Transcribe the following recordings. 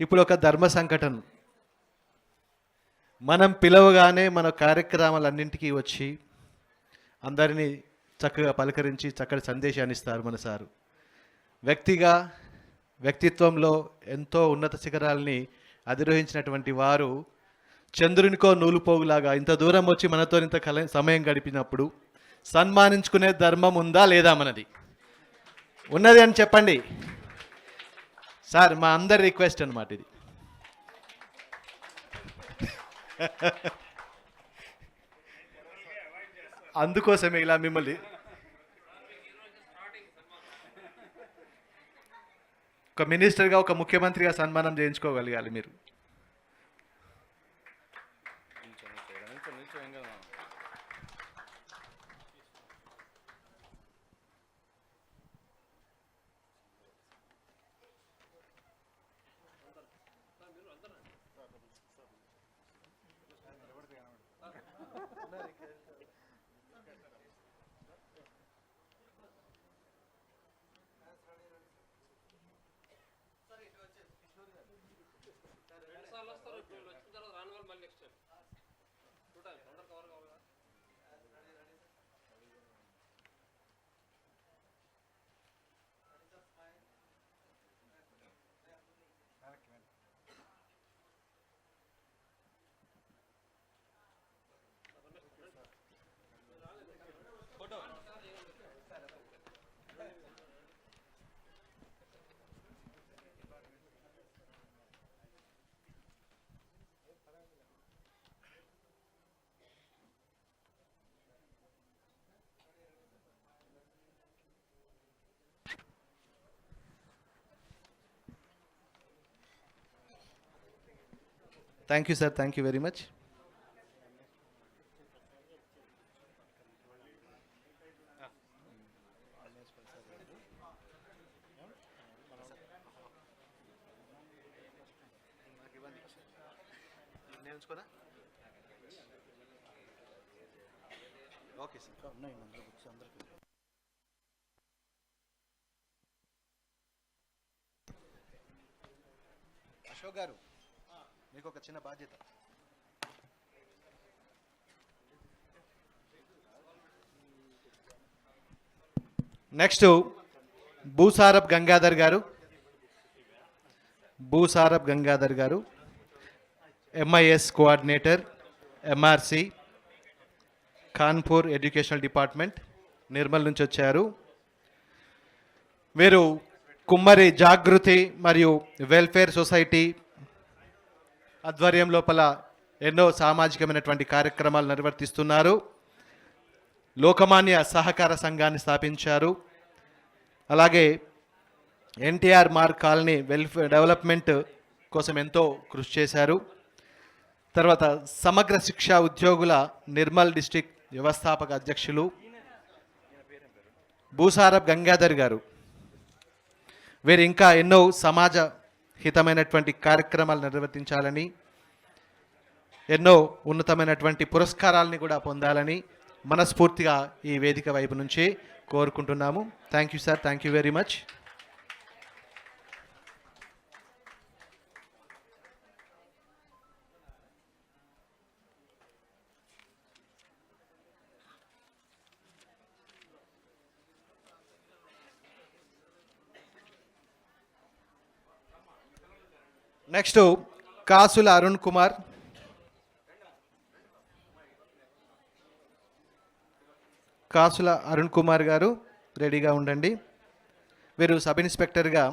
ఇప్పుడు ఒక ధర్మ సంకటన మనం పిలవగానే మన కార్యక్రమాలన్నింటికీ వచ్చి అందరినీ చక్కగా పలకరించి చక్కటి సందేశాన్ని ఇస్తారు మన సారు. వ్యక్తిగా వ్యక్తిత్వంలో ఎంతో ఉన్నత శిఖరాల్ని అధిరోహించినటువంటి వారు చంద్రునికో నూలుపోగులాగా ఇంత దూరం వచ్చి మనతో ఇంత కల సమయం గడిపినప్పుడు సన్మానించుకునే ధర్మం ఉందా లేదా మనది? ఉన్నది అని చెప్పండి. సార్ మా అందరి రిక్వెస్ట్ అనమాట ఇది. అందుకోసమే ఇలా మిమ్మల్ని. ఒక మినిస్టర్గా ఒక ముఖ్యమంత్రిగా సన్మానం చేయించుకోగలగాలి మీరు. రెండు సార్లు వస్తారు ఇప్పుడు వచ్చిన తర్వాత రాని వాళ్ళు మళ్ళీ నెక్స్ట్ టైం చూడాలి అందరు కవర్ కావాలి. Thank you sir thank you very much okay sir Ashok garu. మీకు ఒక చిన్న బాధ్యత. నెక్స్ట్ భూసారబ్ గంగాధర్ గారు. భూసారబ్ Gangadhar garu MIS coordinator MRC Kanpur educational department Nirmal నుంచి వచ్చారు. వీరు కుమ్మరి జాగృతి మరియు వెల్ఫేర్ సొసైటీ ఆధ్వర్యం లోపల ఎన్నో సామాజికమైనటువంటి కార్యక్రమాలు నిర్వర్తిస్తున్నారు. లోకమాన్య సహకార సంఘాన్ని స్థాపించారు. అలాగే NTR mark colony welfare development కోసం ఎంతో కృషి చేశారు. తర్వాత సమగ్ర శిక్షా ఉద్యోగుల నిర్మల్ డిస్టిక్ వ్యవస్థాపక అధ్యక్షులు భూసారబ్ గంగాధర్ గారు. వీరు ఇంకా ఎన్నో సమాజ హితమైనటువంటి కార్యక్రమాలు నిర్వర్తించాలని ఎన్నో ఉన్నతమైనటువంటి పురస్కారాలని కూడా పొందాలని మనస్ఫూర్తిగా ఈ వేదిక వైపు నుంచి కోరుకుంటున్నాము. Thank you sir thank you very much next Kasula Arun Kumar కాసుల అరుణ్ కుమార్ గారు రెడీగా ఉండండి. వీరు సబ్ ఇన్స్పెక్టర్గా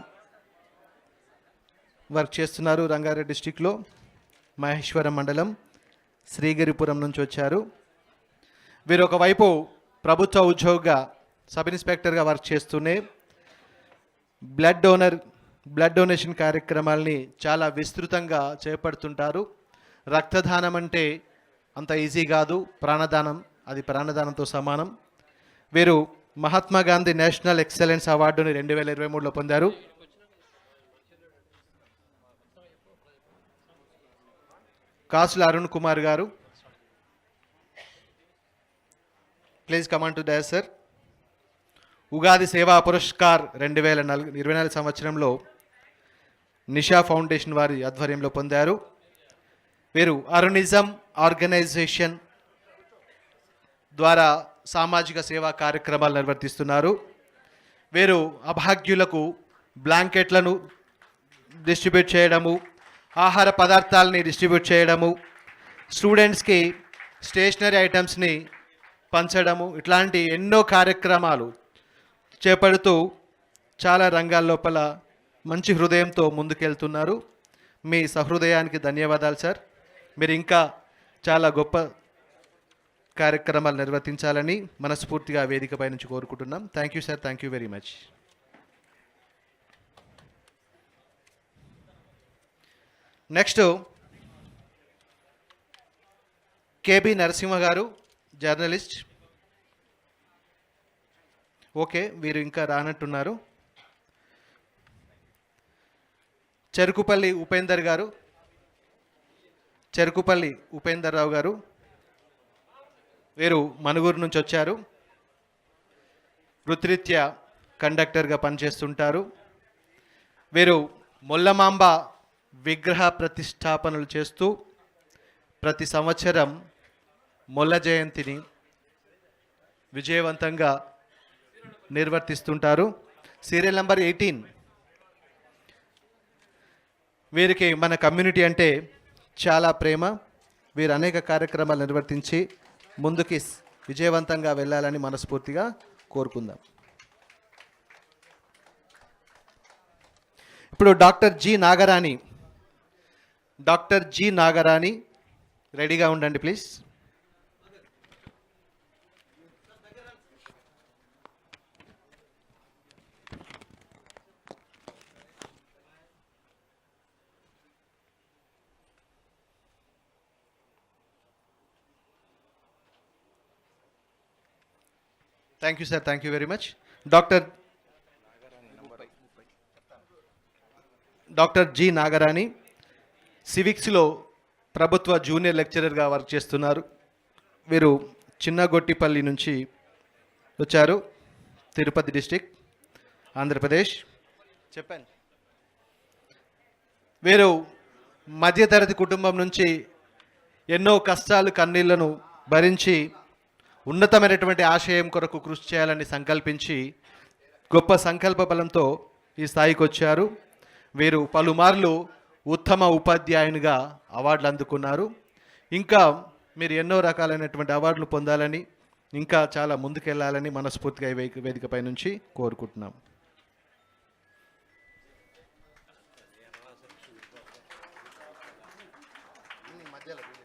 వర్క్ చేస్తున్నారు రంగారెడ్డి డిస్టిక్లో మహేశ్వరం మండలం శ్రీగిరిపురం నుంచి వచ్చారు. వీరు ఒకవైపు ప్రభుత్వ ఉద్యోగిగా సబ్ ఇన్స్పెక్టర్గా వర్క్ చేస్తూనే బ్లడ్ డోనర్ బ్లడ్ డొనేషన్ కార్యక్రమాల్ని చాలా విస్తృతంగా చేపడుతుంటారు. రక్తదానం అంటే అంత ఈజీ కాదు. ప్రాణదానం అది ప్రాణదానంతో సమానం. వీరు మహాత్మా గాంధీ నేషనల్ ఎక్సలెన్స్ అవార్డుని రెండు వేల ఇరవై మూడులో పొందారు. Kasula Arun Kumar garu. Please come on to Daya sir Ugadi Seva Puraskar రెండు వేల నలుగు ఇరవై నాలుగు సంవత్సరంలో నిషా ఫౌండేషన్ వారి ఆధ్వర్యంలో పొందారు. వీరు అరుణిజం ఆర్గనైజేషన్ ద్వారా సామాజిక సేవా కార్యక్రమాలు నిర్వర్తిస్తున్నారు. వీరు అభాగ్యులకు బ్లాంకెట్లను డిస్ట్రిబ్యూట్ చేయడము ఆహార పదార్థాలని డిస్ట్రిబ్యూట్ చేయడము స్టూడెంట్స్కి స్టేషనరీ ఐటమ్స్ని పంచడము ఇట్లాంటి ఎన్నో కార్యక్రమాలు చేపడుతూ చాలా రంగాల లోపల మంచి హృదయంతో ముందుకెళ్తున్నారు. మీ సహృదయానికి ధన్యవాదాలు సార్. మీరు ఇంకా చాలా గొప్ప కార్యక్రమాలు నిర్వర్తించాలని మనస్ఫూర్తిగా వేదికపై నుంచి కోరుకుంటున్నాం. Thank you sir thank you very much next KB Narasimha garu journalist okay వీరు ఇంకా రానట్టున్నారు. చెరుకుపల్లి ఉపేందర్ గారు. చెరుకుపల్లి ఉపేందర్ రావు గారు. వీరు మనుగురు నుంచి వచ్చారు. వృత్తిరీత్యా కండక్టర్గా పనిచేస్తుంటారు. వీరు మొల్లమాంబ విగ్రహ ప్రతిష్టాపనలు చేస్తూ ప్రతి సంవత్సరం మొల్ల జయంతిని విజయవంతంగా నిర్వర్తిస్తుంటారు. Serial number eighteen. వీరికి మన కమ్యూనిటీ అంటే చాలా ప్రేమ. వీరు అనేక కార్యక్రమాలు నిర్వర్తించి ముందుకి విజయవంతంగా వెళ్ళాలని మనస్ఫూర్తిగా కోరుకుందాం. ఇప్పుడు doctor G Nagarani. Doctor G Nagarani రెడీగా ఉండండి please. Thank you sir thank you very much doctor doctor G Nagarani సివిక్స్లో ప్రభుత్వ జూనియర్ లెక్చరర్గా వర్క్ చేస్తున్నారు. వీరు చిన్నగొట్టిపల్లి నుంచి వచ్చారు తిరుపతి డిస్టిక్ ఆంధ్రప్రదేశ్. చెప్పాను వీరు మధ్యతరగతి కుటుంబం నుంచి ఎన్నో కష్టాలు కన్నీళ్ళను భరించి ఉన్నతమైనటువంటి ఆశయం కొరకు కృషి చేయాలని సంకల్పించి గొప్ప సంకల్ప బలంతో ఈ స్థాయికి వచ్చారు. వీరు పలుమార్లు ఉత్తమ ఉపాధ్యాయునిగా అవార్డులు అందుకున్నారు. ఇంకా మీరు ఎన్నో రకాలైనటువంటి అవార్డులు పొందాలని ఇంకా చాలా ముందుకెళ్ళాలని మనస్ఫూర్తిగా వేదికపై నుంచి కోరుకుంటున్నాం. మధ్యలో